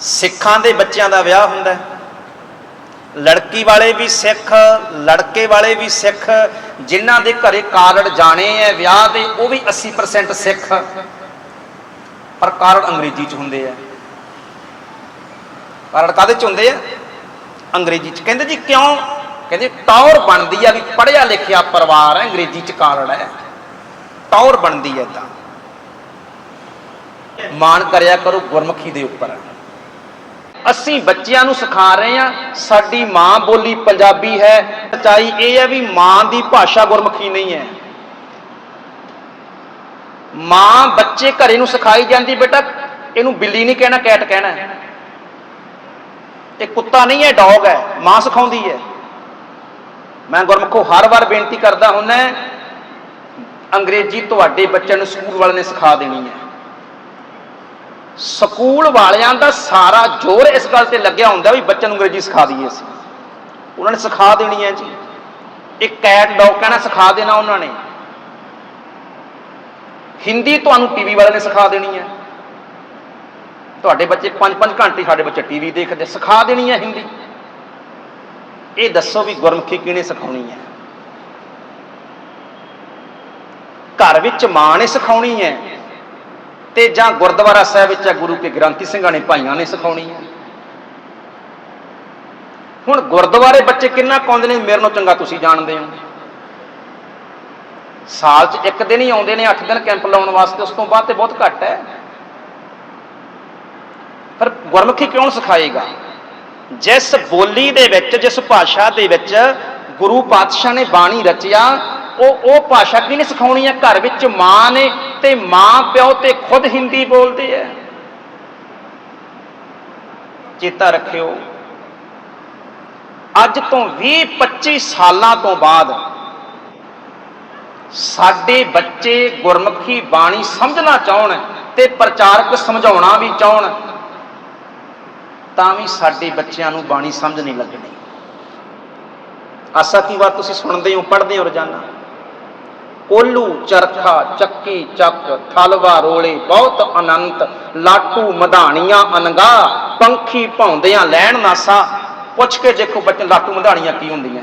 ਸਿੱਖਾਂ ਦੇ ਬੱਚਿਆਂ ਦਾ ਵਿਆਹ ਹੁੰਦਾ ਹੈ। ਲੜਕੀ ਵਾਲੇ ਵੀ ਸਿੱਖ, ਲੜਕੇ ਵਾਲੇ ਵੀ ਸਿੱਖ, ਜਿਨ੍ਹਾਂ ਦੇ ਘਰੇ ਕਾਰਡ ਜਾਣੇ ਐ ਵਿਆਹ ਦੇ ਉਹ ਵੀ 80% ਸਿੱਖ। ਪਰ ਕਾਰਡ ਅੰਗਰੇਜ਼ੀ ਚ ਹੁੰਦੇ ਆ। ਕਾਰਡ ਕਾਦੇ ਚ ਹੁੰਦੇ ਆ? ਅੰਗਰੇਜ਼ੀ ਚ। ਕਹਿੰਦੇ ਜੀ ਕਿਉਂ? ਕਹਿੰਦੇ ਟੌਰ ਬਣਦੀ ਆ ਵੀ ਪੜ੍ਹਿਆ ਲਿਖਿਆ ਪਰਿਵਾਰ ਹੈ, ਅੰਗਰੇਜ਼ੀ ਚ ਕਾਰਡ ਹੈ। ਟੌਰ ਬਣਦੀ ਹੈ ਤਾਂ ਮਾਣ ਕਰਿਆ ਕਰੋ ਗੁਰਮੁਖੀ ਦੇ ਉੱਪਰ। ਅਸੀਂ ਬੱਚਿਆਂ ਨੂੰ ਸਿਖਾ ਰਹੇ ਹਾਂ, ਸਾਡੀ ਮਾਂ ਬੋਲੀ ਪੰਜਾਬੀ ਹੈ। ਸੱਚਾਈ ਇਹ ਹੈ ਵੀ ਮਾਂ ਦੀ ਭਾਸ਼ਾ ਗੁਰਮੁਖੀ ਨਹੀਂ ਹੈ। ਮਾਂ ਬੱਚੇ ਘਰੇ ਨੂੰ ਸਿਖਾਈ ਜਾਂਦੀ ਬੇਟਾ, ਇਹਨੂੰ ਬਿੱਲੀ ਨਹੀਂ ਕਹਿਣਾ, ਕੈਟ ਕਹਿਣਾ ਇਹ ਕੁੱਤਾ ਨਹੀਂ ਹੈ, ਡੌਗ ਹੈ, ਮਾਂ ਸਿਖਾਉਂਦੀ ਹੈ। ਮੈਂ ਗੁਰਮੁਖੋ ਹਰ ਵਾਰ ਬੇਨਤੀ ਕਰਦਾ ਹੁੰਨਾ ਅੰਗਰੇਜ਼ੀ ਤੁਹਾਡੇ ਬੱਚਿਆਂ ਨੂੰ ਸਕੂਲ ਵਾਲਿਆਂ ਨੇ ਸਿਖਾ ਦੇਣੀ ਹੈ। ਸਕੂਲ ਵਾਲਿਆਂ ਦਾ ਸਾਰਾ ਜ਼ੋਰ ਇਸ ਗੱਲ ਤੇ ਲੱਗਿਆ ਹੁੰਦਾ ਵੀ ਬੱਚਿਆਂ ਨੂੰ ਅੰਗਰੇਜ਼ੀ ਸਿਖਾ ਦਈਏ ਅਸੀਂ। ਉਹਨਾਂ ਨੇ ਸਿਖਾ ਦੇਣੀ ਹੈ ਜੀ। ਇਹ ਕੈਟ ਡੌਗ ਕਹਿਣਾ ਸਿਖਾ ਦੇਣਾ ਉਹਨਾਂ ਨੇ। ਹਿੰਦੀ ਤੁਹਾਨੂੰ ਟੀਵੀ ਵਾਲਿਆਂ ਨੇ ਸਿਖਾ ਦੇਣੀ ਹੈ ਤੁਹਾਡੇ ਬੱਚੇ 5-5 ਘੰਟੇ ਸਾਡੇ ਬੱਚੇ ਟੀਵੀ ਦੇਖਦੇ, ਸਿਖਾ ਦੇਣੀ ਹੈ ਹਿੰਦੀ। ਇਹ ਦੱਸੋ ਵੀ ਗੁਰਮੁਖੀ ਕਿਹਨੇ ਸਿਖਾਉਣੀ ਹੈ? ਘਰ ਵਿੱਚ ਮਾਂ ਨੇ ਸਿਖਾਉਣੀ ਹੈ। ਤੇ ਜਾਂ ਗੁਰਦੁਆਰਾ ਸਾਹਿਬ ਵਿੱਚ ਗੁਰੂ ਕੇ ਗ੍ਰੰਥੀ ਸਿੰਘਾਂ ਨੇ ਭਾਈਆਂ ਨੇ ਸਿਖਾਉਣੀ ਹੈ ਹੁਣ ਗੁਰਦੁਆਰੇ ਬੱਚੇ ਕਿੰਨਾ ਕਾਉਂਦੇ ਨੇ, ਮੇਰੇ ਨਾਲੋਂ ਚੰਗਾ ਤੁਸੀਂ ਜਾਣਦੇ ਹੋ। ਸਾਲ 'ਚ ਇੱਕ ਦਿਨ ਹੀ ਆਉਂਦੇ ਨੇ 8 ਦਿਨ ਕੈਂਪ ਲਾਉਣ ਵਾਸਤੇ, ਉਸ ਤੋਂ ਬਾਅਦ ਤੇ ਬਹੁਤ ਘੱਟ ਹੈ। ਪਰ ਗੁਰਮੁਖੀ ਕਿਉਂ ਸਿਖਾਏਗਾ? ਜਿਸ ਬੋਲੀ ਦੇ ਵਿੱਚ, ਜਿਸ ਭਾਸ਼ਾ ਦੇ ਵਿੱਚ ਗੁਰੂ ਪਾਤਸ਼ਾਹ ਨੇ ਬਾਣੀ ਰਚਿਆ, ਉਹ ਉਹ ਭਾਸ਼ਾ ਕਿਹਨੇ ਸਿਖਾਉਣੀ ਹੈ ਘਰ ਵਿੱਚ ਮਾਂ ਨੇ ਤੇ ਮਾਂ ਪਿਓ ਤੇ ਖੁਦ ਹਿੰਦੀ ਬੋਲਦੇ ਐ ਚੇਤਾ ਰੱਖਿਓ, ਅੱਜ ਤੋਂ 20 25 ਸਾਲਾਂ ਤੋਂ ਬਾਅਦ ਸਾਡੇ ਬੱਚੇ ਗੁਰਮੁਖੀ ਬਾਣੀ ਸਮਝਣਾ ਚਾਹਣ ਤੇ ਪ੍ਰਚਾਰਕ ਸਮਝਾਉਣਾ ਵੀ ਚਾਹਣ, ਤਾਂ ਵੀ ਸਾਡੇ ਬੱਚਿਆਂ ਨੂੰ ਬਾਣੀ ਸਮਝ ਨਹੀਂ ਲੱਗਣੀ। ਆਸਾ ਕੀ ਵਾਰ ਤੁਸੀਂ ਸੁਣਦੇ ਹੋ, ਪੜ੍ਹਦੇ ਹੋ ਰੋਜ਼ਾਨਾ? ਕੋਲੂ ਚਰਖਾ, ਚੱਕੀ, ਚੱਕ, ਥਲਵਾ, ਰੋਲੇ, ਬਹੁਤ ਅਨੰਤ, ਲਾਟੂ, ਮਧਾਣੀਆਂ, ਅਨਗਾ, ਪੰਖੀ ਭੌਂਦਿਆਂ ਲੈਣ ਨਾਸਾ। ਪੁੱਛ ਕੇ ਦੇਖੋ ਬੱਚੇ, ਲਾਟੂ ਮਧਾਣੀਆਂ ਕੀ ਹੁੰਦੀਆਂ?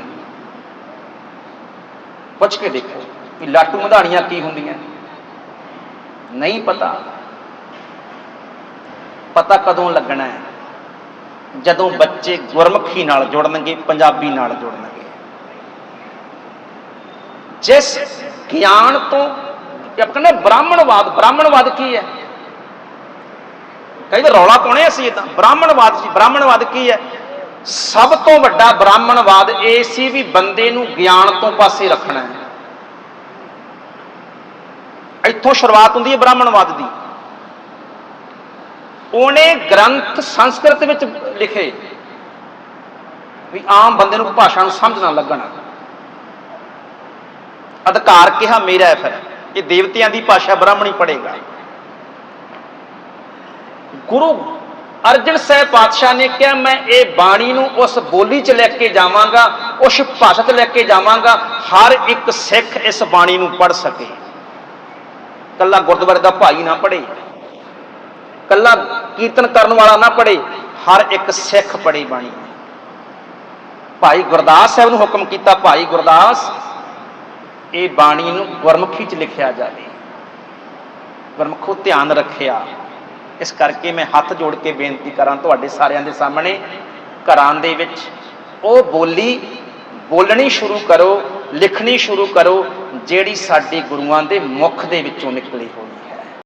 ਪੁੱਛ ਕੇ ਦੇਖੋ ਕਿ ਲਾਟੂ ਮਧਾਣੀਆਂ ਕੀ ਹੁੰਦੀਆਂ? ਨਹੀਂ ਪਤਾ। ਪਤਾ ਕਦੋਂ ਲੱਗਣਾ ਹੈ? ਜਦੋਂ ਬੱਚੇ ਗੁਰਮੁਖੀ ਨਾਲ ਜੁੜਨਗੇ, ਪੰਜਾਬੀ ਨਾਲ ਜੁੜਨਗੇ। ਜਿਸ ਗਿਆਨ ਤੋਂ ਇਹ ਕਹਿੰਦੇ ਬ੍ਰਾਹਮਣਵਾਦ ਬ੍ਰਾਹਮਣਵਾਦ ਕੀ ਹੈ? ਕਹਿੰਦੇ ਰੌਲਾ ਪਾਉਣੇ ਅਸੀਂ ਇਦਾਂ, ਬ੍ਰਾਹਮਣਵਾਦ ਜੀ ਬ੍ਰਾਹਮਣਵਾਦ ਕੀ ਹੈ? ਸਭ ਤੋਂ ਵੱਡਾ ਬ੍ਰਾਹਮਣਵਾਦ ਇਹ ਸੀ ਵੀ ਬੰਦੇ ਨੂੰ ਗਿਆਨ ਤੋਂ ਪਾਸੇ ਰੱਖਣਾ ਹੈ। ਇੱਥੋਂ ਸ਼ੁਰੂਆਤ ਹੁੰਦੀ ਹੈ ਬ੍ਰਾਹਮਣਵਾਦ ਦੀ। ਉਹਨੇ ਗ੍ਰੰਥ ਸੰਸਕ੍ਰਿਤ ਵਿੱਚ ਲਿਖੇ ਵੀ ਆਮ ਬੰਦੇ ਨੂੰ ਭਾਸ਼ਾ ਨੂੰ ਸਮਝ ਨਾ ਲੱਗਣਾ। ਅਧਿਕਾਰ ਕਿਹਾ ਮੇਰਾ ਹੈ ਫਿਰ ਇਹ ਦੇਵਤਿਆਂ ਦੀ ਭਾਸ਼ਾ ਬ੍ਰਾਹਮਣੀ ਪੜੇਗਾ ਗੁਰੂ ਅਰਜਨ ਸਾਹਿਬ ਪਾਤਸ਼ਾਹ ਨੇ ਕਿਹਾ, ਮੈਂ ਇਹ ਬਾਣੀ ਨੂੰ ਉਸ ਬੋਲੀ 'ਚ ਲੈ ਕੇ ਜਾਵਾਂਗਾ, ਉਸ ਭਾਸ਼ਾ 'ਚ ਲੈ ਕੇ ਜਾਵਾਂਗਾ, ਹਰ ਇੱਕ ਸਿੱਖ ਇਸ ਬਾਣੀ ਨੂੰ ਪੜ੍ਹ ਸਕੇ। ਕੱਲਾ ਗੁਰਦੁਆਰੇ ਦਾ ਭਾਈ ਨਾ ਪੜ੍ਹੇ, ਕੱਲਾ ਕੀਰਤਨ ਕਰਨ ਵਾਲਾ ਨਾ ਪੜ੍ਹੇ, ਹਰ ਇੱਕ ਸਿੱਖ ਪੜ੍ਹੇ ਬਾਣੀ ਭਾਈ ਗੁਰਦਾਸ ਸਾਹਿਬ ਨੂੰ ਹੁਕਮ ਕੀਤਾ, ਭਾਈ ਗੁਰਦਾਸ ਇਹ ਬਾਣੀ ਨੂੰ ਗੁਰਮੁਖੀ 'ਚ ਲਿਖਿਆ ਜਾਵੇ। ਗੁਰਮੁਖੋ ਧਿਆਨ ਰੱਖਿਆ। ਇਸ ਕਰਕੇ ਮੈਂ ਹੱਥ ਜੋੜ ਕੇ ਬੇਨਤੀ ਕਰਾਂ ਤੁਹਾਡੇ ਸਾਰਿਆਂ ਦੇ ਸਾਹਮਣੇ, ਘਰਾਂ ਦੇ ਵਿੱਚ ਉਹ ਬੋਲੀ ਬੋਲਣੀ ਸ਼ੁਰੂ ਕਰੋ, ਲਿਖਣੀ ਸ਼ੁਰੂ ਕਰੋ, ਜਿਹੜੀ ਸਾਡੇ ਗੁਰੂਆਂ ਦੇ ਮੁਖ ਦੇ ਵਿੱਚੋਂ ਨਿਕਲੀ ਹੋਵੇ।